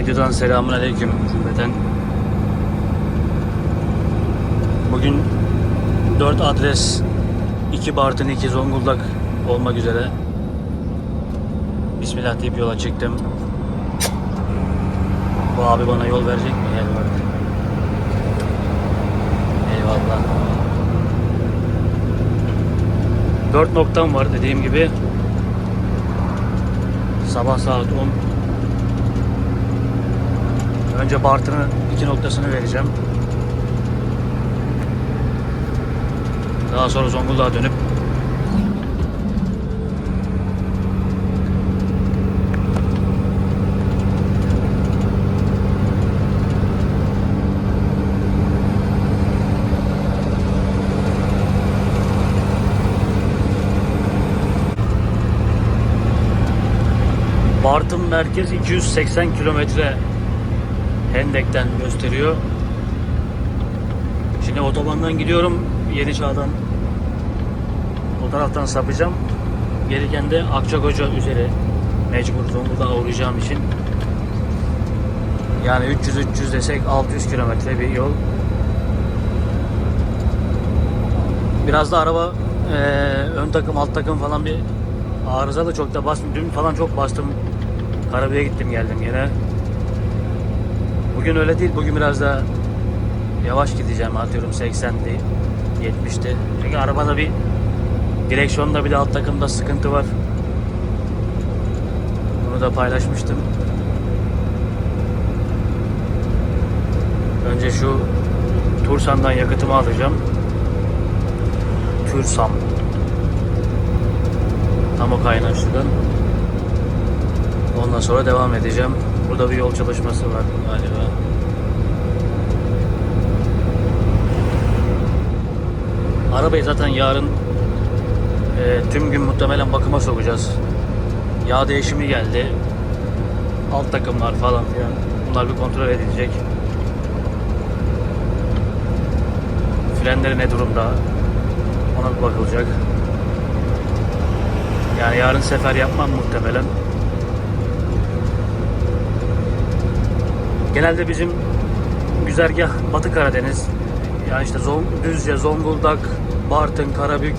Videodan selamun aleyküm cümleten. Bugün 4 adres 2 Bartın 2 Zonguldak olmak üzere Bismillah deyip yola çıktım. Bu abi bana yol verecek mi? Eyvallah. Eyvallah. 4 noktam var dediğim gibi. Sabah saat 10 Önce Bartın'ın iki noktasını vereceğim. Daha sonra Zonguldak'a dönüp Bartın merkez 280 kilometre Hendek'ten gösteriyor. Şimdi otobandan gidiyorum Yeni Çağ'dan o taraftan sapacağım. Gelirken de Akçakoca üzeri mecbur Zonguldak'a uğrayacağım için yani 300-300 desek 600 kilometre bir yol. Biraz da araba eee, ön takım alt takım falan bir arızalı çok da bastım. Dün falan çok bastım. Karabüye gittim geldim yine. Bugün öyle değil. Bugün biraz da yavaş gideceğim. Atıyorum 80'di, 70'ti. Çünkü arabada bir direksiyonda bir de alt takımda sıkıntı var. Bunu da paylaşmıştım. Önce şu Tursan'dan yakıtımı alacağım. Türsam. Tam o kaynaşlıdan. Ondan sonra devam edeceğim. Burada bir yol çalışması var galiba. Arabayı zaten yarın e, tüm gün muhtemelen bakıma sokacağız. Yağ değişimi geldi. Alt takımlar falan filan. Bunlar bir kontrol edilecek. Frenleri ne durumda? Ona bir bakılacak. Yani yarın sefer yapmam muhtemelen. Genelde bizim güzergah Batı Karadeniz. Yani işte Zon, Düzce, Zonguldak, Bartın, Karabük,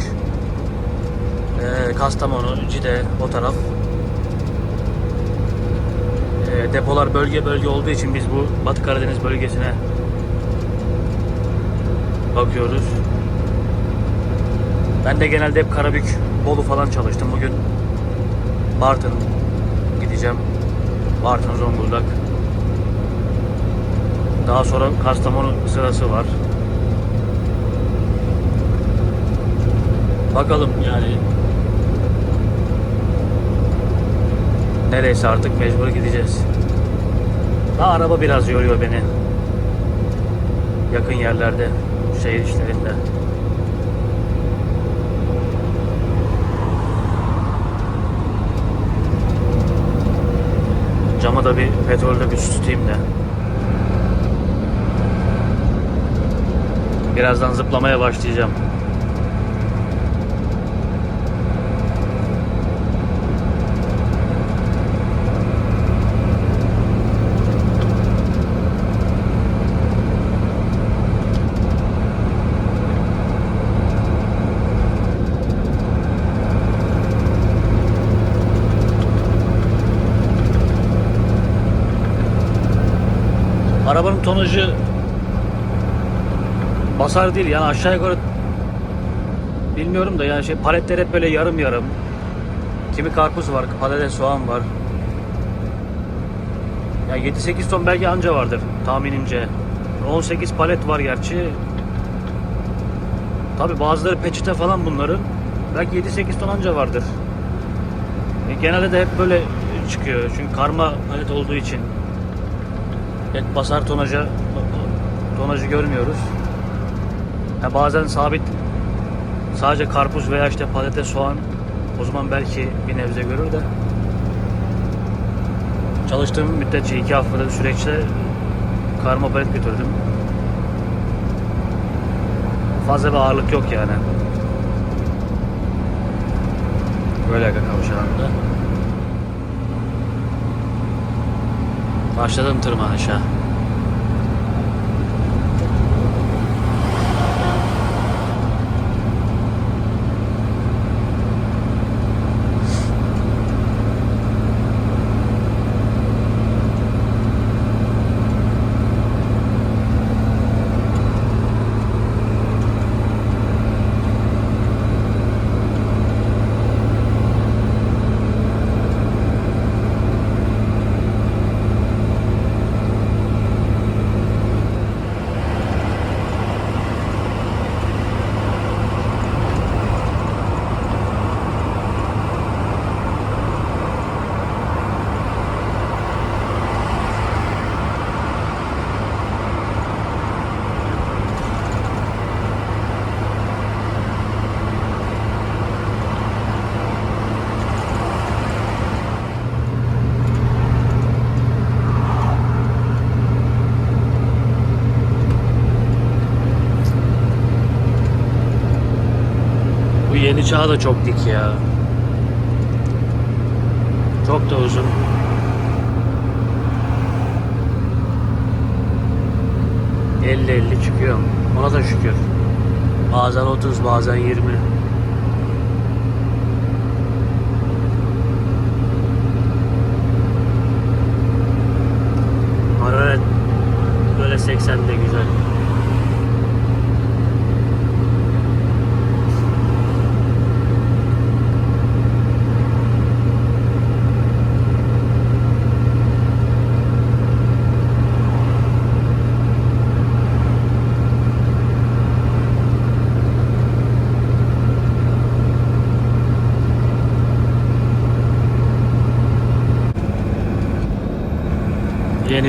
eee, Kastamonu, Cide o taraf. Eee, depolar bölge bölge olduğu için biz bu Batı Karadeniz bölgesine bakıyoruz. Ben de genelde hep Karabük, Bolu falan çalıştım. Bugün Bartın gideceğim. Bartın, Zonguldak. Daha sonra Kastamonu sırası var. Bakalım yani. Nereyse artık mecbur gideceğiz. Daha araba biraz yoruyor beni. Yakın yerlerde, şehir işlerinde. Cama da bir petrolde bir su tutayım da. Birazdan zıplamaya başlayacağım. Arabanın tonajı basar değil yani aşağı yukarı bilmiyorum da yani şey paletler hep böyle yarım yarım. Kimi karpuz var, patates, soğan var. Ya 7-8 ton belki anca vardır tahminimce. 18 palet var gerçi. Tabi bazıları peçete falan bunların. Belki 7-8 ton anca vardır. E, genelde de hep böyle çıkıyor. Çünkü karma palet olduğu için. Et basar tonaja tonajı görmüyoruz. Ha, bazen sabit sadece karpuz veya işte patates, soğan o zaman belki bir nebze görür de çalıştığım müddetçe iki haftada süreçte karma palet götürdüm. Fazla bir ağırlık yok yani. Böyle kavşağında. Başladım tırmanışa. Çağ da çok dik ya. Çok da uzun. Elli elli çıkıyor. Ona da şükür. Bazen 30 bazen 20. Hararet böyle 80 de güzel.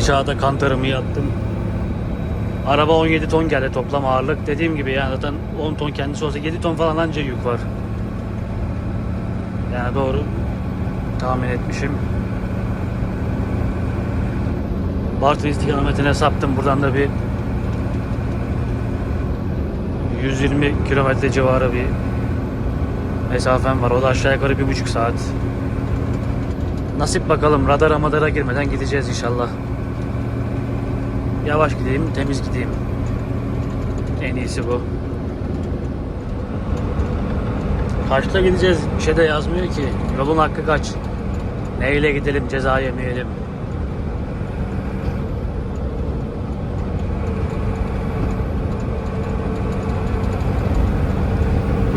Yeni çağda kantarımı yattım. Araba 17 ton geldi toplam ağırlık. Dediğim gibi yani zaten 10 ton kendisi olsa 7 ton falan anca yük var. Yani doğru tahmin etmişim. Bartın istikametine saptım. Buradan da bir 120 kilometre civarı bir mesafem var. O da aşağı yukarı bir buçuk saat. Nasip bakalım radara madara girmeden gideceğiz inşallah. Yavaş gideyim, temiz gideyim. En iyisi bu. Kaçta gideceğiz? Bir şey de yazmıyor ki. Yolun hakkı kaç? Neyle gidelim ceza yemeyelim.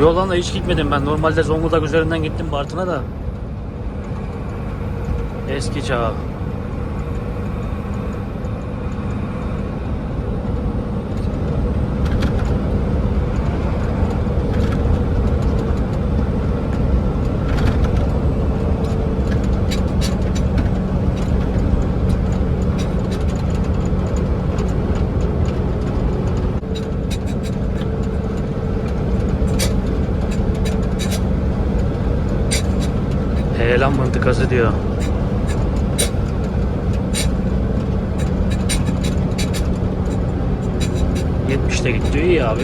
Yoldan da hiç gitmedim ben. Normalde Zonguldak üzerinden gittim Bartın'a da. Eski çağ. Mıntıkası diyor. Yetmişte gitti iyi abi.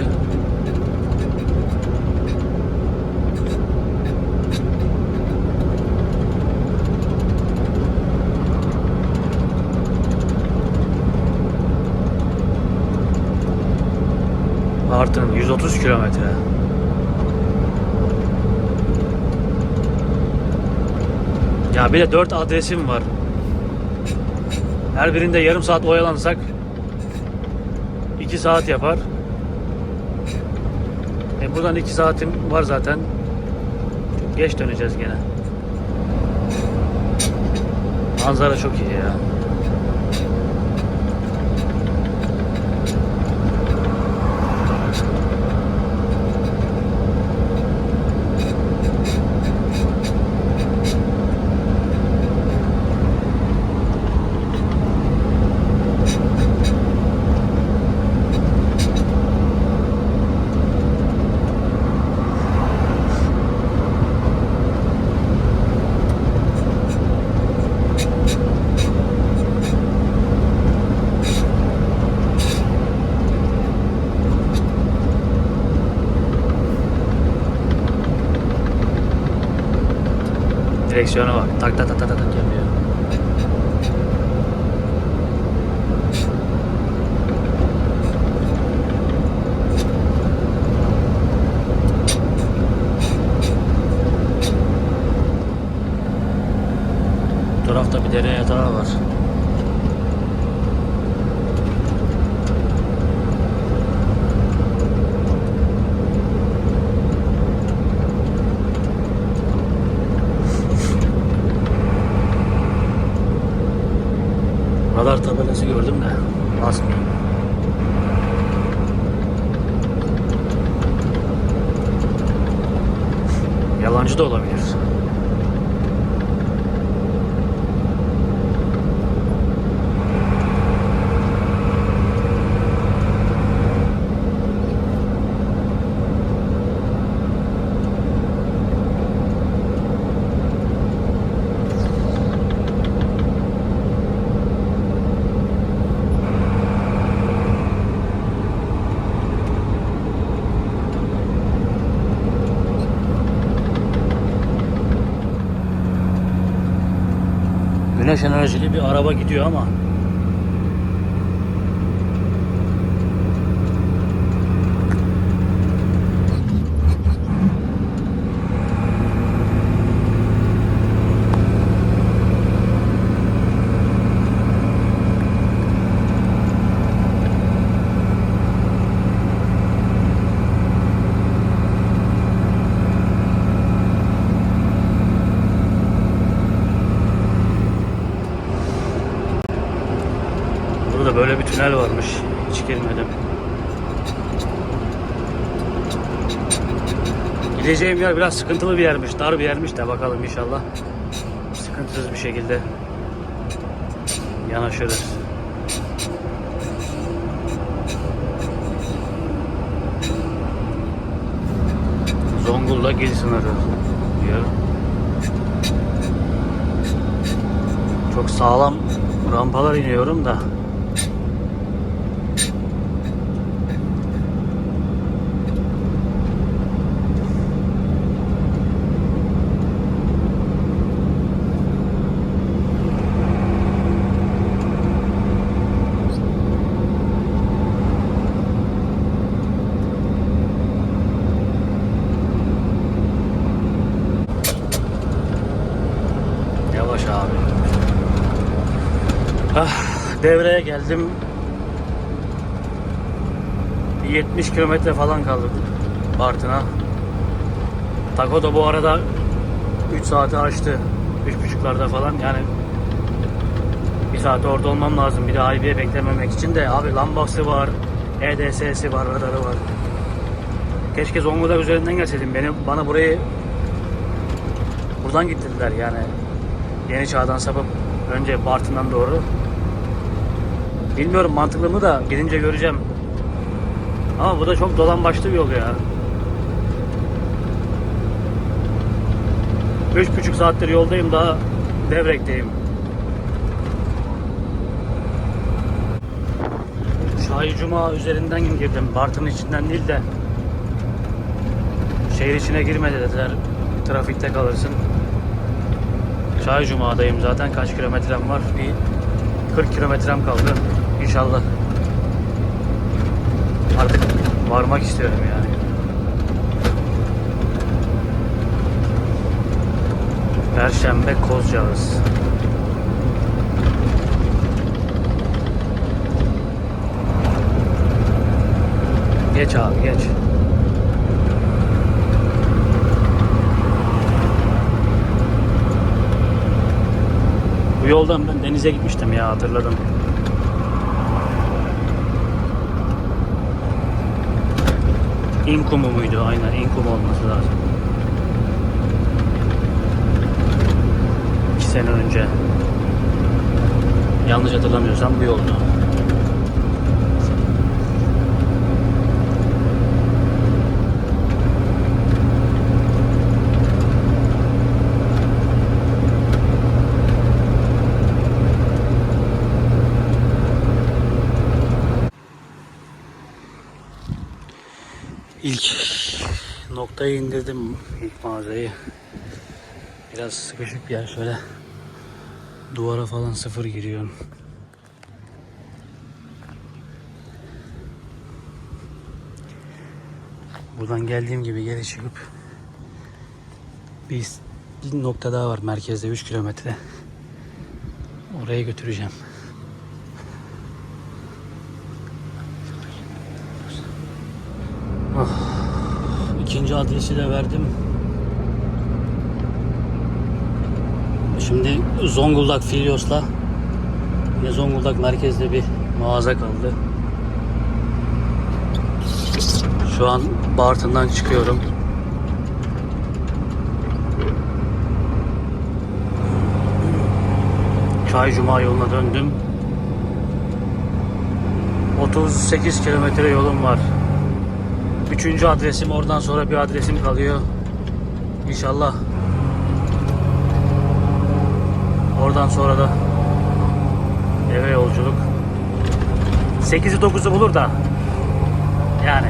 Bartın 130 kilometre. Ya bir de 4 adresim var. Her birinde yarım saat oyalansak 2 saat yapar. E buradan 2 saatim var zaten. Geç döneceğiz gene. Manzara çok iyi ya. Direksiyona bak. Tak tak tak tak tak tak yapıyor. Yatağı var. Radar tabelası gördüm de basmayayım. Yalancı da olabilir. Güneş enerjili bir araba gidiyor ama burada da böyle bir tünel varmış. Hiç girmedim. Yer biraz sıkıntılı bir yermiş, dar bir yermiş de bakalım inşallah. Sıkıntısız bir şekilde yanaşırız. Zonguldak il sınırı diyor. Çok sağlam rampalar iniyorum da. Yavaş abi. Ah, devreye geldim. Bir 70 kilometre falan kaldı Bartın'a. Tako da bu arada 3 saati aştı. 3.30'larda falan yani bir saat orada olmam lazım. Bir de IB'ye beklememek için de abi lambası var, EDS'si var, radarı var. Keşke Zonguldak üzerinden gelseydim. Beni bana burayı buradan gittirdiler yani. Yeni çağdan sapıp önce Bartın'dan doğru. Bilmiyorum mantıklı mı da gidince göreceğim. Ama bu da çok dolan başlı bir yol ya. Üç buçuk saattir yoldayım daha devrekteyim. Şahi Cuma üzerinden girdim. Bartın içinden değil de şehir içine girme dediler. Trafikte kalırsın. Şahi Cuma'dayım zaten. Kaç kilometrem var? Bir 40 kilometrem kaldı. İnşallah. Artık varmak istiyorum yani. Perşembe Kozcağız. Geç abi geç. Bu yoldan ben denize gitmiştim ya hatırladım. İnkumu muydu? Aynen İnkum olması lazım. İki sene önce. Yanlış hatırlamıyorsam bu yoldu. İlk noktayı indirdim ilk mağazayı. Biraz sıkışık bir yer şöyle. Duvara falan sıfır giriyorum. Buradan geldiğim gibi geri çıkıp bir, nokta daha var merkezde 3 kilometre. Oraya götüreceğim. Oh, ikinci adresi de verdim. Şimdi Zonguldak Filyos'la yine Zonguldak merkezde bir mağaza kaldı. Şu an Bartın'dan çıkıyorum. Çay Cuma yoluna döndüm. 38 kilometre yolum var. Üçüncü adresim oradan sonra bir adresim kalıyor. İnşallah. Oradan sonra da eve yolculuk. 8'i 9'u bulur da. Yani.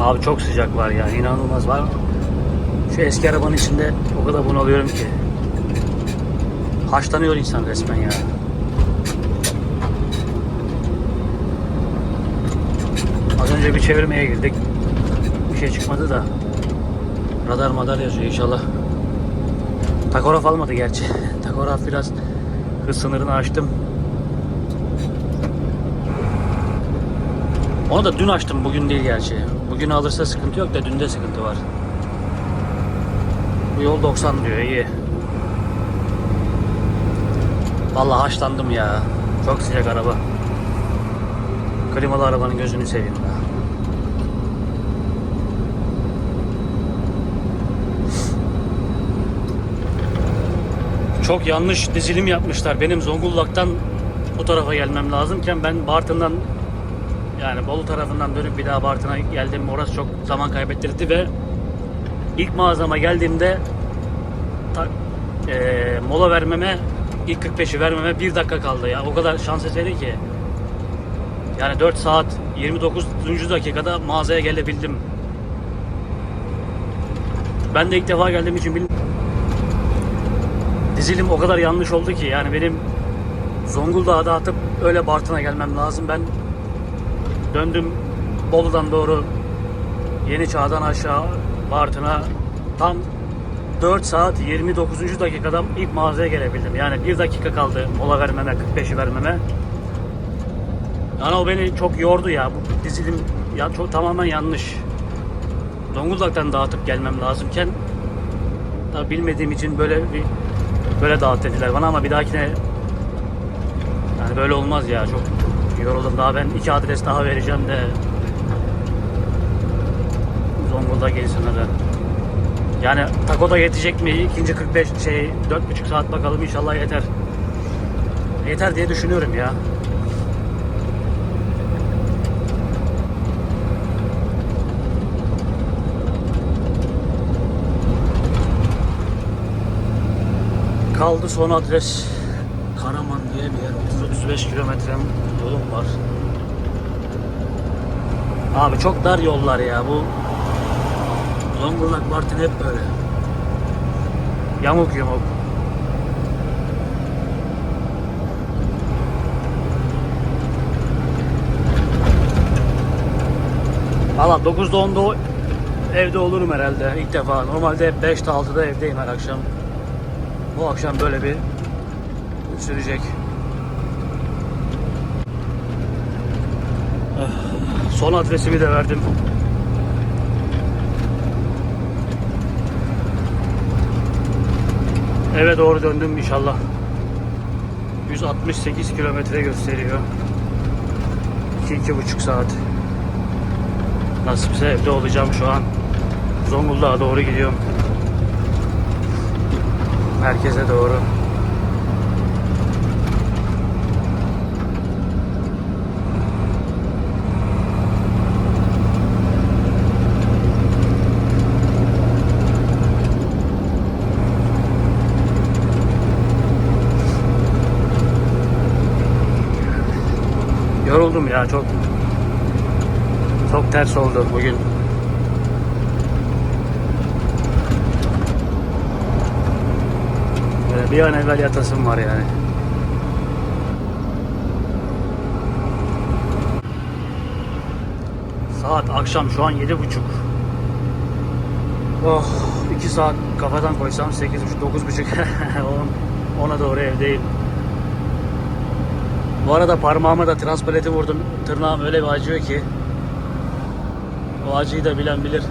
Abi çok sıcak var ya inanılmaz var. Şu eski arabanın içinde o kadar bunalıyorum ki. Haşlanıyor insan resmen ya. Az önce bir çevirmeye girdik. Bir şey çıkmadı da. Radar madar yazıyor inşallah. Takograf almadı gerçi. Takograf biraz hız sınırını aştım. Onu da dün açtım bugün değil gerçi. Bugün alırsa sıkıntı yok da dün de sıkıntı var. Bu yol 90 diyor iyi. Vallahi haşlandım ya. Çok sıcak araba. Klimalı arabanın gözünü seveyim ya. Çok yanlış dizilim yapmışlar. Benim Zonguldak'tan bu tarafa gelmem lazımken ben Bartın'dan yani Bolu tarafından dönüp bir daha Bartın'a geldim. Orası çok zaman kaybettirdi ve ilk mağazama geldiğimde ta- eee, mola vermeme ilk 45'i vermeme bir dakika kaldı ya. O kadar şans eseri ki. Yani 4 saat 29. dakikada mağazaya gelebildim. Ben de ilk defa geldiğim için bilmiyorum. Dizilim o kadar yanlış oldu ki yani benim Zonguldak'a dağıtıp öyle Bartın'a gelmem lazım. Ben döndüm Bolu'dan doğru Yeni Çağ'dan aşağı Bartın'a tam 4 saat 29. dakikada ilk mağazaya gelebildim. Yani bir dakika kaldı mola vermeme, 45'i vermeme. Yani o beni çok yordu ya. Bu dizilim ya çok tamamen yanlış. Zonguldak'tan dağıtıp gelmem lazımken tabii bilmediğim için böyle bir böyle dağıt dediler bana ama bir dahakine yani böyle olmaz ya çok yoruldum daha ben iki adres daha vereceğim de Gelsinler de. Yani takoda yetecek mi? İkinci 45 şey 4,5 saat bakalım inşallah yeter. Yeter diye düşünüyorum ya. Kaldı son adres Karaman diye bir yer. 30-35 kilometrem yolum var. Abi çok dar yollar ya bu. Zonguldak Bartın hep böyle. Yamuk yumuk. Valla 9'da 10'da o- evde olurum herhalde ilk defa. Normalde hep 5'te 6'da evdeyim her akşam. Bu akşam böyle bir sürecek. Ah, Son adresimi de verdim. Eve doğru döndüm inşallah. 168 kilometre gösteriyor. 2-2,5 saat. Nasipse evde olacağım şu an. Zonguldak'a doğru gidiyorum. Merkeze doğru. Yoruldum ya çok. Çok ters oldu bugün. Böyle bir an evvel yatasım var yani. Saat akşam şu an yedi buçuk. Oh, iki saat kafadan koysam sekiz buçuk, dokuz buçuk. On- Ona doğru evdeyim. Bu arada parmağıma da transpaleti vurdum. Tırnağım öyle bir acıyor ki. O acıyı da bilen bilir.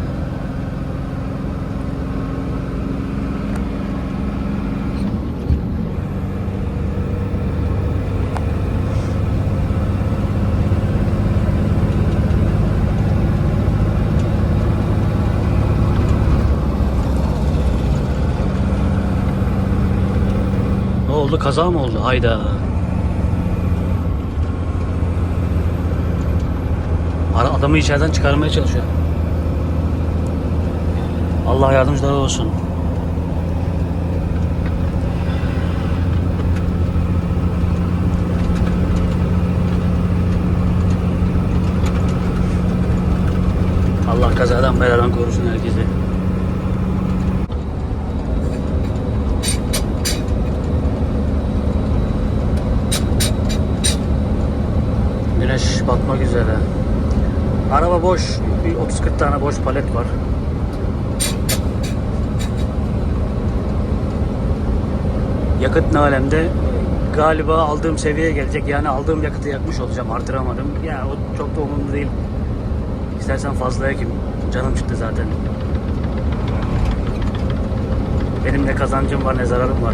Oldu? Kaza mı oldu? Hayda. Adamı içeriden çıkarmaya çalışıyor. Allah yardımcıları olsun. Allah kazadan beladan korusun herkesi. Güneş batmak üzere. Araba boş. Bir 30-40 tane boş palet var. Yakıt ne alemde? Galiba aldığım seviyeye gelecek. Yani aldığım yakıtı yakmış olacağım. Artıramadım. Ya o çok da umurumda değil. İstersen fazla yakayım. Canım çıktı zaten. Benim ne kazancım var ne zararım var.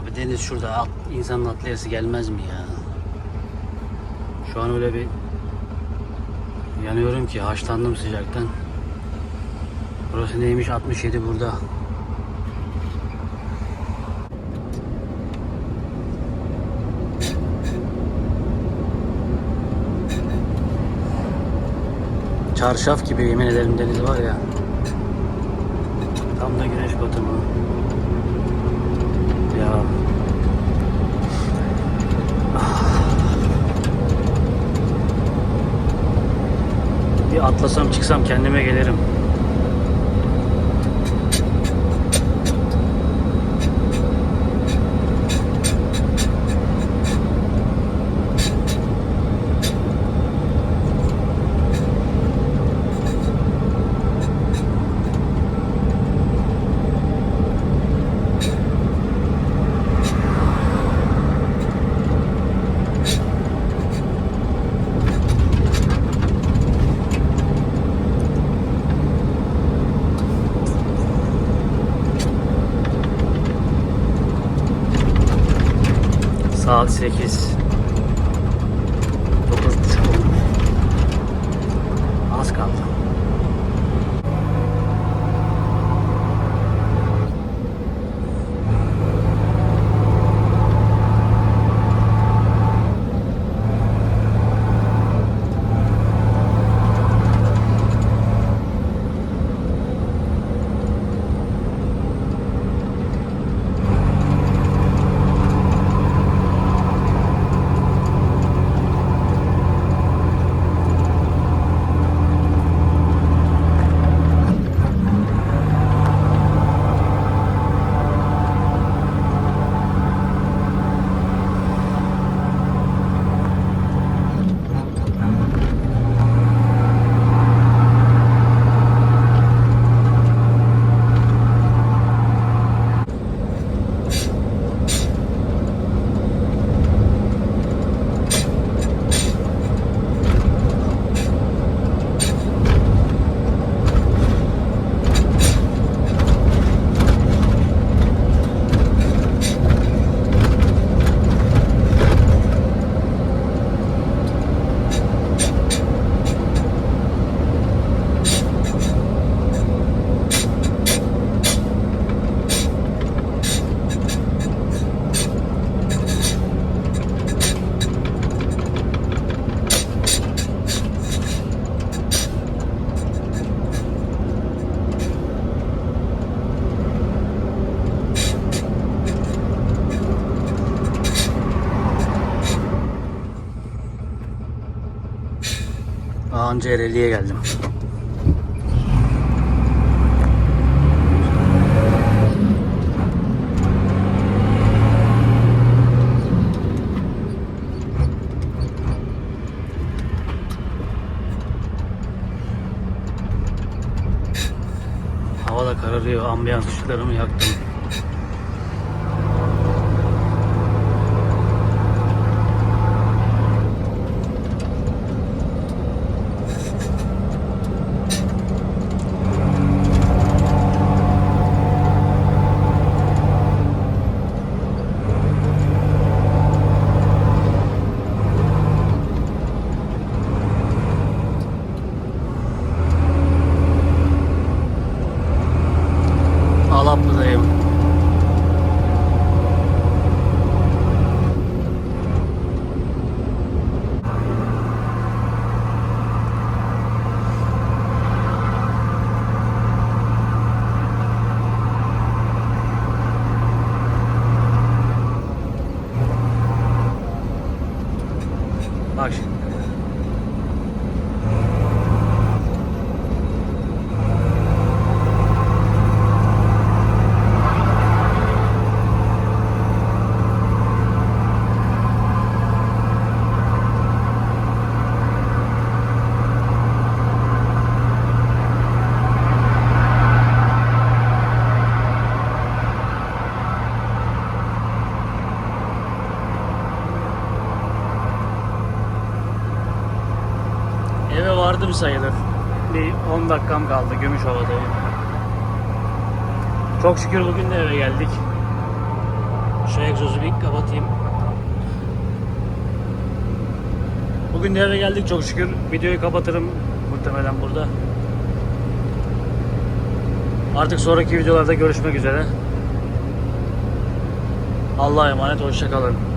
Abi deniz şurada at, insanın atlayası gelmez mi ya? Şu an öyle bir yanıyorum ki haşlandım sıcaktan. Burası neymiş 67 burada. Çarşaf gibi yemin ederim deniz var ya. Tam da güneş batımı. Ya. Bir atlasam çıksam kendime gelirim. Anca Ereğli'ye geldim. Hava da kararıyor. Ambiyans ışıklarımı yaktım. Vardım sayılır. Bir 10 dakikam kaldı Gümüşova'dayım. Çok şükür bugün de eve geldik. Şu egzozu bir kapatayım. Bugün de eve geldik çok şükür. Videoyu kapatırım muhtemelen burada. Artık sonraki videolarda görüşmek üzere. Allah'a emanet, hoşçakalın.